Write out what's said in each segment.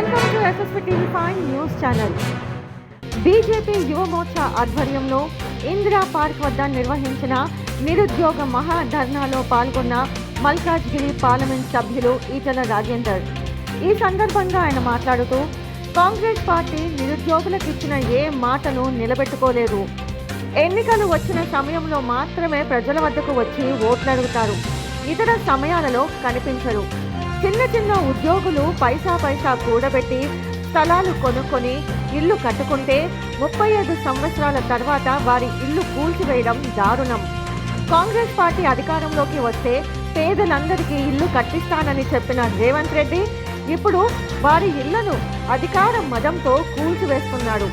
Welcome to SSP TV five news channel BJP Yuva Morcha ఆధ్వర్యంలో Indira park వద్ద నిర్వహించిన నిరుద్యోగ మహా ధర్నాలో పాల్గొన్న మల్కాజ్గిరి పార్లమెంట్ సభ్యులు ఈటల రాజేందర్. ఈ సందర్భంగా ఆయన మాట్లాడుతూ కాంగ్రెస్ పార్టీ నిరుద్యోగులకు ఇచ్చిన ఏ మాటను నిలబెట్టుకోలేదు. ఎన్నికలు వచ్చిన సమయంలో మాత్రమే ప్రజల వద్దకు వచ్చి ఓట్లు అడుగుతారు ఇతర సమయాలలో కనిపించరు. చిన్న చిన్న ఉద్యోగులు పైసా పైసా కూడబెట్టి స్థలాలు కొనుక్కొని ఇల్లు కట్టుకుంటే ముప్పై ఐదు సంవత్సరాల తర్వాత వారి ఇల్లు కూల్చివేయడం దారుణం. కాంగ్రెస్ పార్టీ అధికారంలోకి వస్తే పేదలందరికీ ఇల్లు కట్టిస్తానని చెప్పిన రేవంత్ రెడ్డి ఇప్పుడు వారి ఇళ్ళను అధికార మదంతో కూల్చివేస్తున్నాడు.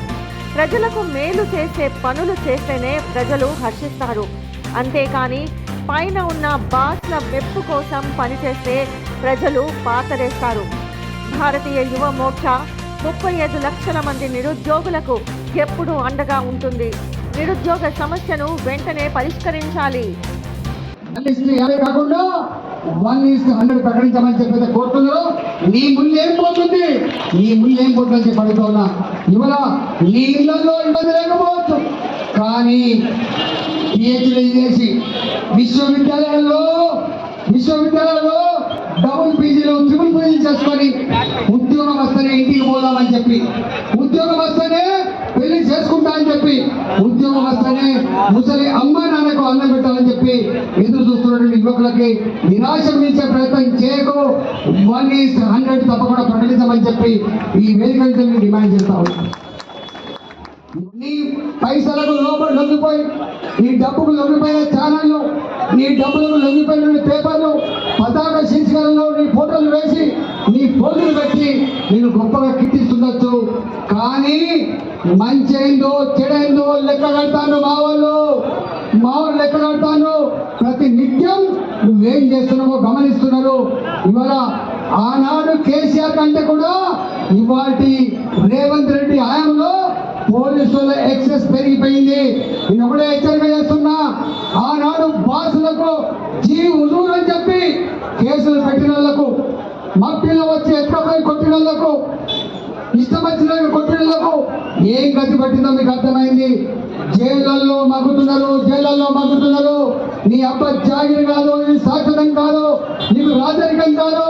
ప్రజలకు మేలు చేసే పనులు చేస్తేనే ప్రజలు హర్షిస్తారు. అంతేకాని పైన ఉన్న బాస్ల మెప్పు కోసం పనిచేస్తే ప్రజలు పాతరేస్తారు. భారతీయ యువ మోర్చా ముప్పై ఐదు లక్షల మంది నిరుద్యోగులకు ఎప్పుడూ అండగా ఉంటుంది. నిరుద్యోగ సమస్యను వెంటనే పరిష్కరించాలి. కాకుండా వన్ ఈస్ హండ్రెడ్ ప్రకటించమని చెప్పేది కోరుతున్నారు నీ ముళ్ళు ఏం పోతుంది. నీ ముళ్ళు ఏం పోతుందని చెప్పి అడుగుతా ఇవాళ నీ ఇళ్ళలో ఇబ్బంది లేకపోవచ్చు. కానీ పిహెచ్డీ చేసి విశ్వవిద్యాలయాల్లో విశ్వవిద్యాలయాల్లో డబుల్ పీజీలు ట్రిపుల్ పీజీలు చేసుకొని ఉద్యోగం వస్తేనే ఇంటికి పోదామని చెప్పి. ఉద్యోగం వస్తేనే పెళ్ళి చేసుకుంటా అని చెప్పి. ఉద్యోగం వస్తేనే ముసలి అమ్మ నాన్నకు అన్నం పెట్టాలని చెప్పి ఎదురు చూస్తున్నటువంటి యువకులకి నిరాశ మించే ప్రయత్నం చేయకు. వన్ ఈస్ హండ్రెడ్ తప్పకుండా ప్రకటించమని చెప్పి ఈ వేదిక నేను డిమాండ్ చేస్తా ఉన్నాను నీ పైసలకు లోపల లొంగిపోయి నీ డబ్బుకు లొంగిపోయిన ఛానళ్ళు నీ డబ్బులకు లొంగిపోయిన పేపర్లు పతాక శీర్షికలలో నీ ఫోటోలు వేసి నీ ఫోటోలు పెట్టి నేను గొప్పగా కీర్తిస్తుండొచ్చు కానీ మంచి అయిందో చెడైందో లెక్క కడతాను మా వాళ్ళు. మా వాళ్ళు లెక్క కడతాను. ప్రతి నిత్యం నువ్వేం చేస్తున్నావో గమనిస్తున్నారు. ఇవాళ ఆనాడు కేసీఆర్ కంటే కూడా ఇవాటి రేవంత్ రెడ్డి హయాంలో పోలీసుల ఎక్సెస్ పెరిగిపోయింది. నేను ఒకటే హెచ్చరిక చేస్తున్నా. ఆనాడు బాసులకు జీ ఉజూర్ అని చెప్పి మట్టిలో వచ్చి ఎత్తుకపోయి కొట్టినందుకు వాళ్ళకు ఇష్టం వచ్చిన కొట్టినందుకు ఏం గతి పట్టిందో మీకు అర్థమైంది? జైళ్ళల్లో మగ్గుతున్నారు జైళ్ళల్లో మగ్గుతున్నారు. నీ అబ్బ జాగిరి కాదు నీ శాశ్వతం కాదు నీకు రాజరికం కాదు.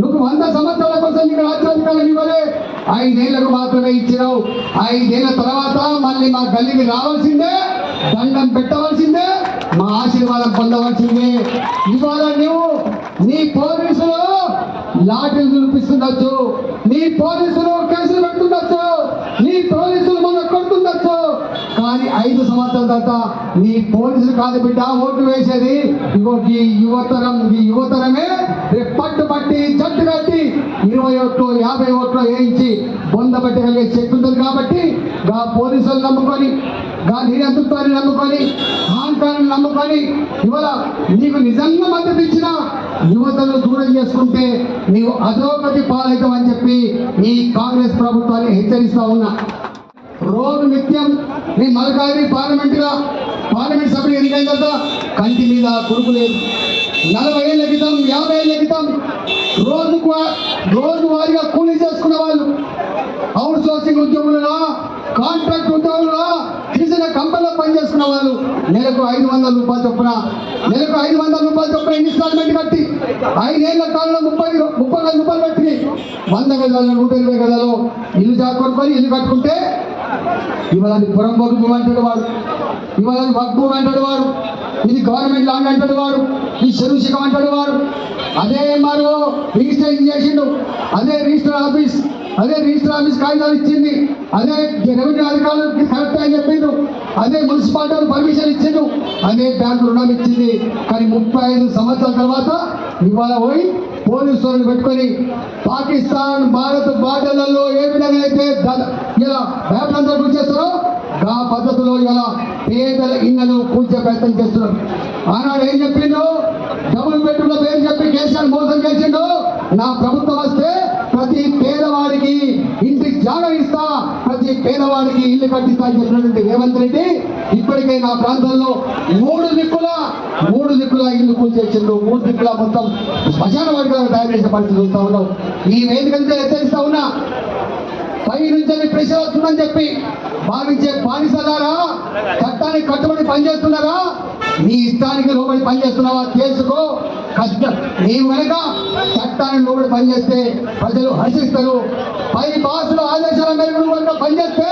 నువ్వు వంద సంవత్సరాల కోసం నీకు రాజ్యాధికారం ఇవ్వలే. ఐదేళ్ళకు మాత్రమే ఇచ్చినావు. ఐదేళ్ళ తర్వాత మళ్ళీ మా గల్లీకి రావాల్సిందే దండం పెట్టవలసిందే మా ఆశీర్వాదం పొందవలసిందే. ఇవాళ నువ్వు నీ పోరు లాఠీలు చూపిస్తుండొచ్చు నీ పోలీసులు కేసులు పెట్టుండొచ్చు నీ పోలీసులు మొన్న కొడుతుండొచ్చు కానీ ఐదు సంవత్సరాల తర్వాత నీ పోలీసులు కాదు బిడ్డ ఓటు వేసేది ఇగో ఈ యువతరం ఈ యువతరమే. రేపు పట్టు పట్టి జట్టు కట్టి ఇరవై ఓట్లు యాభై ఓట్లు వేయించి బొంద పెట్టగలిగే శక్తి ఉంటుంది కాబట్టి గా పోలీసులు నమ్ముకొని గాంధీ నేతృత్వాన్ని నమ్ముకొని అహంకారాన్ని నమ్ముకొని ఇవాళ నీకు నిజంగా మద్దతు ఇచ్చిన యువతను దూరం చేసుకుంటే నీవు అధోగతి పాలవుతామని చెప్పి ఈ కాంగ్రెస్ ప్రభుత్వాన్ని హెచ్చరిస్తా ఉన్నా. రోజు నిత్యం నీ మలకారి పార్లమెంటుగా పార్లమెంట్ సభ్యులు ఎన్నికైన తర్వాత కంటి మీద కొడుకు లేదు. నలభై ఏళ్ళ క్రితం యాభై ఏళ్ళ క్రితం రోజుకు రోజు వారిగా కూలీ చేసుకున్న వాళ్ళు అవుట్ సోర్సింగ్ ఉద్యోగులుగా కాంట్రాక్ట్ ఉద్యోగులుగా కంపెనీలో పనిచేసుకున్న వాళ్ళు నెలకు ఐదు వందల రూపాయలు చొప్పున నెలకు ఐదు వందల రూపాయలు చొప్పున ఇన్స్టాల్మెంట్ కట్టి ఐదేళ్ళ కాలంలో ముప్పై ముప్పై వేల రూపాయలు కట్టి వంద గజాలు నూట ఇరవై గజాలు ఇల్లు చాకొనుకొని ఇల్లు కట్టుకుంటే ఇవాళ పురం భూమి అంటాడు వాడు. ఇవాళ వక్ భూమి అంటాడు వాడు. ఇది గవర్నమెంట్ ల్యాండ్ అంటాడు వాడు. ఈ చెరువు అంటాడు వాడు. అదే మరో రిజిస్ట్రేషన్ చేసిండు. అదే రిజిస్టర్ ఆఫీస్ అదే రిజిస్టర్ ఆఫీస్ కాగితాలు ఇచ్చింది. అదే రెవెన్యూ అధికారులకు కరెక్ట్ అని చెప్పిండు. అదే మున్సిపాలిటీ పర్మిషన్ ఇచ్చిండు. అదే బ్యాంకు రుణం ఇచ్చింది. కానీ ముప్పై ఐదు సంవత్సరాల తర్వాత ఇవాళ పోయి పోలీసు పెట్టుకొని పాకిస్తాన్ భారత్ బార్డర్లలో ఏ విధంగా అయితే ద- ఇలా వేపలంతా చేస్తారో ఆ పద్ధతిలో ఇలా పేదల ఇళ్ళను కూల్చే ప్రయత్నం చేస్తున్నారు. ఆనాడు ఏం చెప్పిండు? డబుల్ బెడ్రూమ్ల పేరు చెప్పి కేసీఆర్ మోసం చేసిండు. నా ప్రభుత్వం వస్తే ప్రతి పేదవాడికి ఇంటికి జాగ ఇస్తా ప్రతి పేదవాడికి ఇల్లు కట్టిస్తా అని చెప్పినటువంటి రేవంత్ రెడ్డి ఇప్పటికే నా ప్రాంతంలో మూడు దిక్కుల మూడు దిక్కుల ఇల్లు కూల్చేసిండు మూడు దిక్కుల మొత్తం శ్మశాన వర్గాలు తయారు చేసే పరిస్థితి చూస్తా ఉన్నాం. ఈ వేదికంతా హెచ్చరిస్తా ఉన్నా పై నుంచి ప్రెషర్ వస్తుందని చెప్పి భావించే బానిసలారా చట్టానికి కట్టుబడి పనిచేస్తున్నారా? నీ ఇష్టానికి లోబడి పనిచేస్తున్నావా తెలుసుకో కష్టం. నీవు కనుక చట్టానికి లోబడి పనిచేస్తే ప్రజలు హర్షిస్తారు. పై బాసుల ఆదేశాల మేరకు నువ్వు కనుక పనిచేస్తే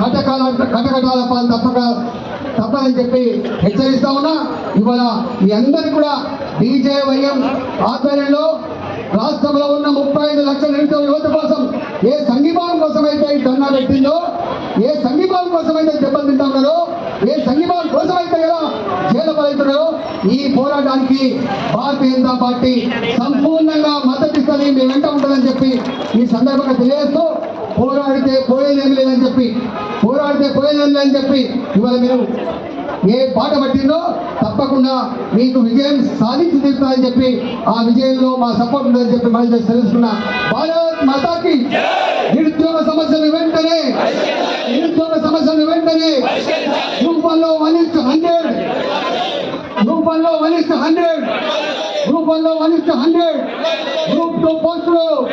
కటకాల కటకటాల పాలు తప్పక తప్పదని చెప్పి హెచ్చరిస్తా ఉన్నా. ఇవాళ మీ అందరికీ కూడా బీజేవైఎం ఆధ్వర్యంలో రాష్ట్రంలో ఉన్న ముప్పై ఐదు లక్షల నిరుద్యోగ యువత కోసం ఏ సంఘీభావం కోసం అయితే ఈ ధర్నా పెట్టిందో ఏ సంఘీభావం కోసం అయితే దెబ్బలు తింటాం ఉన్నారో ఏ సంఘీభావం కోసం అయితే కదా జైలు పడుతున్నారో ఈ పోరాటానికి భారతీయ జనతా పార్టీ సంపూర్ణంగా మద్దతు ఇస్తుంది. మీ వెంట ఉంటుందని చెప్పి ఈ సందర్భంగా తెలియజేస్తూ పోరాడితే పోయేదేమి లేదని చెప్పి పోరాడితే పోయేదేమి లేదని చెప్పి ఇవాళ మీరు ఏ పాట పట్టిందో తప్పకుండా మీకు విజయం సాధించి తీరుతారని చెప్పి ఆ విజయంలో మా సపోర్ట్ ఉందని చెప్పి మళ్ళీ తెలుసుకున్నా భారత్ మాతాకి. నిరుద్యోగ సమస్యలు వెంటనే. నిరుద్యోగ సమస్యలు వెంటనే. రూపంలో వన్ ఇస్ హండ్రెడ్. రూపంలో వన్ ఇస్ హండ్రెడ్. రూపంలో one is hundred. Group two పోస్టులు.